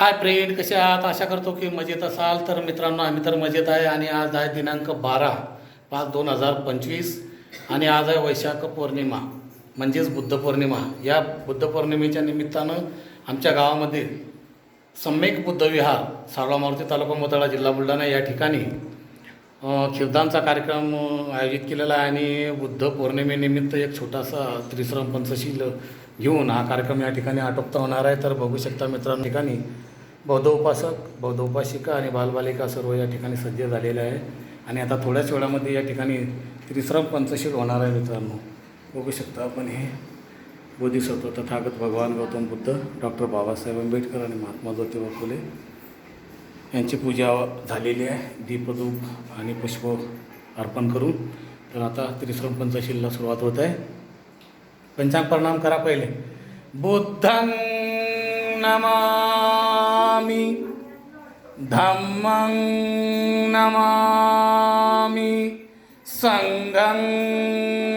Hi friend कसे आहात? आशा करतो की मजेत असाल. तर मित्रांनो आम्ही तर मजेत आहे. आणि आज आहे दिनांक बारा पाच दोन हजार पंचवीस. आणि आज आहे वैशाख पौर्णिमा म्हणजेच बुद्ध पौर्णिमा. या बुद्ध पौर्णिमेच्या निमित्तानं आमच्या गावामध्ये सम्यक बुद्ध विहार सावळा मारुती तालुका मोताळा जिल्हा बुलढाणा या ठिकाणी खिरदानचा कार्यक्रम आयोजित केलेला आहे. आणि बुद्ध पौर्णिमेनिमित्त एक छोटासा त्रिश्रम पंचशील घेऊन हा कार्यक्रम या ठिकाणी आटोपता होणार आहे. तर बघू शकता मित्रांनो ठिकाणी बौद्ध उपासक बौद्ध उपासिका आणि बालबालिका सर्व या ठिकाणी सज्ज झालेले आहे आणि आता थोड्याच वेळामध्ये या ठिकाणी त्रिश्रम पंचशील होणार आहे मित्रांनो. बघू शकता आपण हे बोधिसत्व तथागत भगवान गौतम बुद्ध डॉक्टर बाबासाहेब आंबेडकर आणि महात्मा ज्योतिबा फुले यांची पूजा झालेली आहे. दीपधूप आणि पुष्प अर्पण करून. तर आता त्रिश्रम पंचशीलला सुरुवात होत आहे. पंचांग प्रणाम करा पहिले. बुद्धं नमामि। धम्मं नमामि। संघं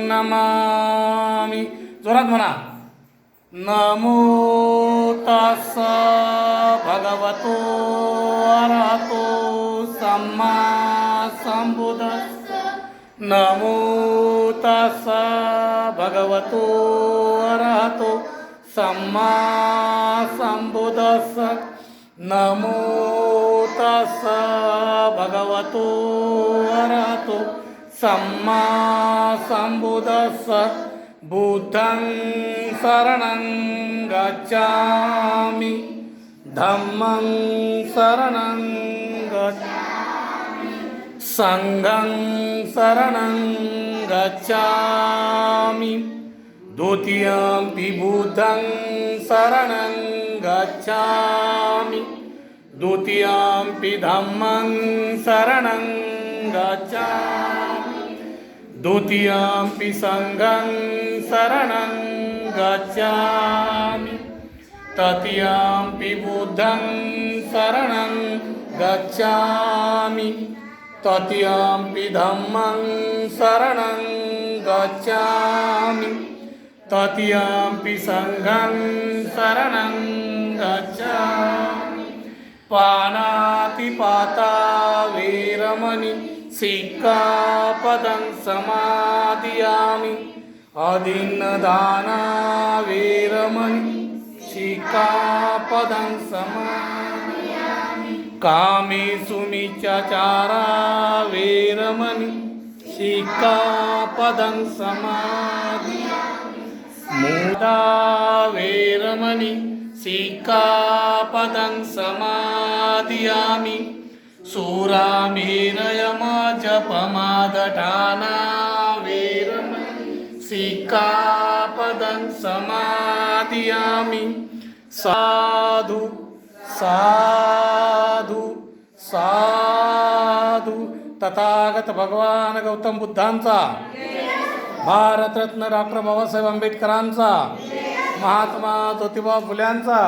नमामि। जोरात म्हणा। नमो तस भगवतो अरहतो सम्मा संबुद्धस्स नमो तस भगवतो अरहतो සම්මා සම්බුදස්ස නමෝතස භගවතු වරතු සම්මා සම්බුදස්ස බුද්ධන් සරණං ගච්ඡාමි ධම්මං සරණං සංඝං සරණං ගච්ඡාමි দ্বিতীয়াং বিভূতং শরণং গচ্ছামি দ্বিতীয়াং ধম্মং শরণং গচ্ছামি দ্বিতীয়াং সঙ্গং শরণং গচ্ছামি তৃতীয়াং বুদ্ধং শরণং গচ্ছামি তৃতীয়াং ধম্মং শরণং গচ্ছামি शरणं सङ्घं शरणं गच्छ पानातिपाता वीरमणि सिक्कापदं समादियामि। अदिन्नदाना वीरमणि सिक्कापदं समादियामि। सुमिचारा वीरमणि सिक्कापदं समादियामि मुदा वीरमणि सिक्कापदं समादियामि सुरामीरयमजपमादठाना वीरमणि सिक्कापदं समादियामि साधु साधु साधु तथागत भगवान गौतम बुद्धांचा भारतरत्न डॉक्टर बाबासाहेब आंबेडकरांचा महात्मा ज्योतिबा फुल्यांचा